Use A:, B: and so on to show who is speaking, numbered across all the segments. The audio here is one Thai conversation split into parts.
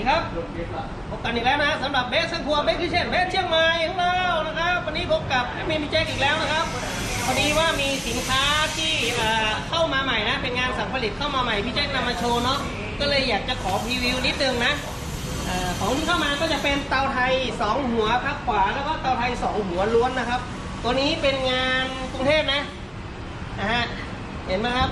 A: ดีครับพบกันอีกแล้วนะสำหรับเบสสังครัวเบสคิเช่นเบสเชียงใหม่ของเรานะครับ วันนี้พบกับแอดมินพี่แจ็คอีกแล้วนะครับพอดีว่ามีสินค้าที่เข้ามาใหม่นะ เป็นงานสั่งผลิตเข้ามาใหม่พี่แจ็คนำมาโชว์เนาะก็เลยอยากจะขอพรีวิวนิดนึงนะของที่เข้ามาก็จะเป็นเตาไทย 2 หัวพักขวาแล้วก็เตาไทย 2 หัวล้วนนะครับ ตัวนี้เป็นงานกรุงเทพนะนะฮะเห็นไหมครับ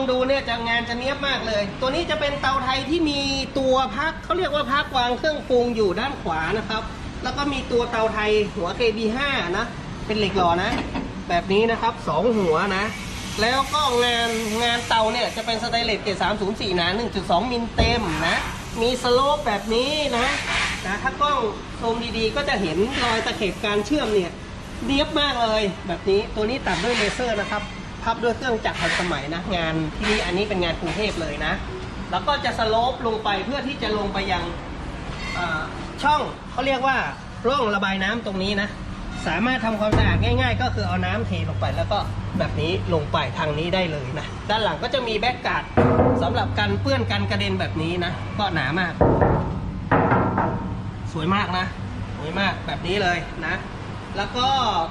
A: องดูเนี่ยจะงานจะเนี้ยบมากเลย ตัวนี้จะเป็นเตาไทยที่มีตัวพักเขาเรียกว่าพักวางเครื่องปรุงอยู่ด้านขวานะครับ แล้วก็มีตัวเตาไทยหัว KB5 นะ เป็นเหล็กหล่อนะ แบบนี้นะครับสองหัวนะ แล้วก็งานงานเตาเนี่ยจะเป็นสไตนเลสเกรด304หนา1.2มิลเต็มนะ มีสโลปแบบนี้นะนะถ้ากล้องซูมดีๆ ก็จะเห็นรอยตะเข็บการเชื่อมเนี่ยเนียบมากเลยแบบนี้ตัวนี้ตัดด้วยเลเซอร์นะครับ พับด้วยเครื่องจักรทันสมัยนะงานที่นี่อันนี้เป็นงานกรุงเทพเลยนะ แล้วก็จะสโลปลงไปเพื่อที่จะลงไปยังช่องเขาเรียกว่าร่องระบายน้ำตรงนี้นะ สามารถทำความสะอาดง่าย ๆ ก็คือเอาน้ำเทลงไปแล้วก็แบบนี้ลงไปทางนี้ได้เลยนะ ด้านหลังก็จะมีแบ็กการ์ดสำหรับกันเปื้อนกันกระเด็นแบบนี้นะ ก็หนามาก สวยมากนะ สวยมากแบบนี้เลยนะ แล้วก็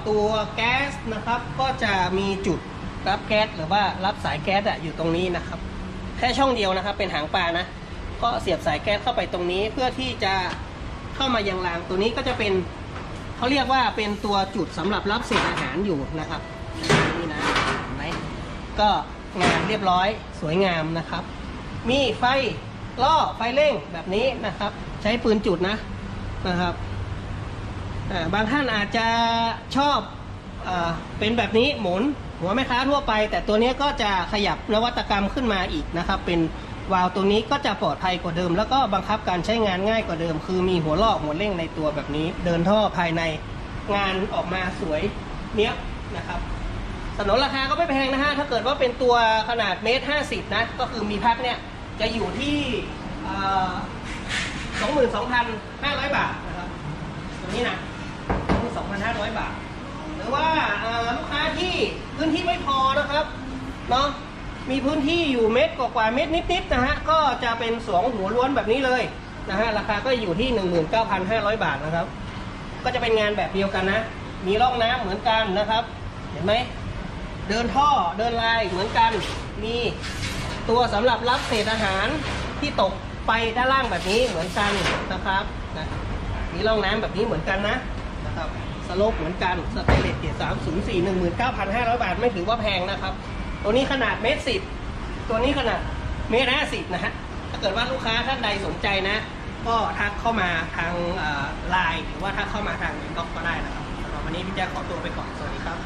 A: ตัวแก๊สนะครับก็จะมีจุด รับแก๊สหรือว่ารับสายแก๊สอะอยู่ตรงนี้นะครับ แค่ช่องเดียวนะครับ เป็นหางปลานะ ก็เสียบสายแก๊สเข้าไปตรงนี้ เพื่อที่จะเข้ามายังรางตัวนี้ก็จะเป็นเขาเรียกว่าเป็นตัวจุดสำหรับรับเศษอาหารอยู่นะครับนี่นะเห็นไหมก็งานเรียบร้อยสวยงามนะครับ มีไฟล่อไฟเร่งแบบนี้นะครับ ใช้ปืนจุดนะนะครับบางท่านอาจจะชอบ เป็นแบบนี้หมุนหัวแม่ค้าทั่วไป แต่ตัวนี้ก็จะขยับนวัตกรรมขึ้นมาอีกนะครับ เป็นวาล์วตัวนี้ก็จะปลอดภัยกว่าเดิม แล้วก็บังคับการใช้งานง่ายกว่าเดิม คือมีหัวลอกหัวเร่งในตัวแบบนี้ เดินท่อภายในงานออกมาสวยเนี้ยนะครับสนนราคาก็ไม่แพงนะฮะถ้าเกิดว่าเป็นตัวขนาดเมตรห้าสิบนะก็คือมีพักเนี่ยจะอยู่ที่สองหมื่นสองพันห้าร้อยบาทนะครับตัวนี้นะ2,500บาท หรือว่าลูกค้าที่พื้นที่ไม่พอนะครับเนาะมีพื้นที่อยู่เม็ดกว่าๆเม็ดนิดๆนะฮะก็จะเป็นสองหัวล้วนแบบนี้เลยนะฮะราคาก็อยู่ที่ 19,500 บาทนะครับ ก็จะเป็นงานแบบเดียวกันนะ มีร่องน้ำเหมือนกันนะครับ เห็นไหมเดินท่อเดินลายเหมือนกัน มีตัวสำหรับรับเศษอาหารที่ตกไปด้านล่างแบบนี้เหมือนกันนะครับนะมีร่องน้ำแบบนี้เหมือนกันนะนะครับ สโลปเหมือนกันสเตเลสเกียร์สามศูนย์สี่หนึ่งหมื่นเก้าพันห้าร้อยบาทไม่ถือว่าแพงนะครับ ตัวนี้ขนาดเมตรสิบตัวนี้ขนาดเมตรห้าสิบนะฮะถ้าเกิดว่าลูกค้าท่านใดสนใจนะ ก็ทักเข้ามาทางไลน์หรือว่าทักเข้ามาทางอินบ็อกก็ได้นะครับสำหรับวันนี้พี่แจ๊คขอตัวไปก่อนสวัสดีครับ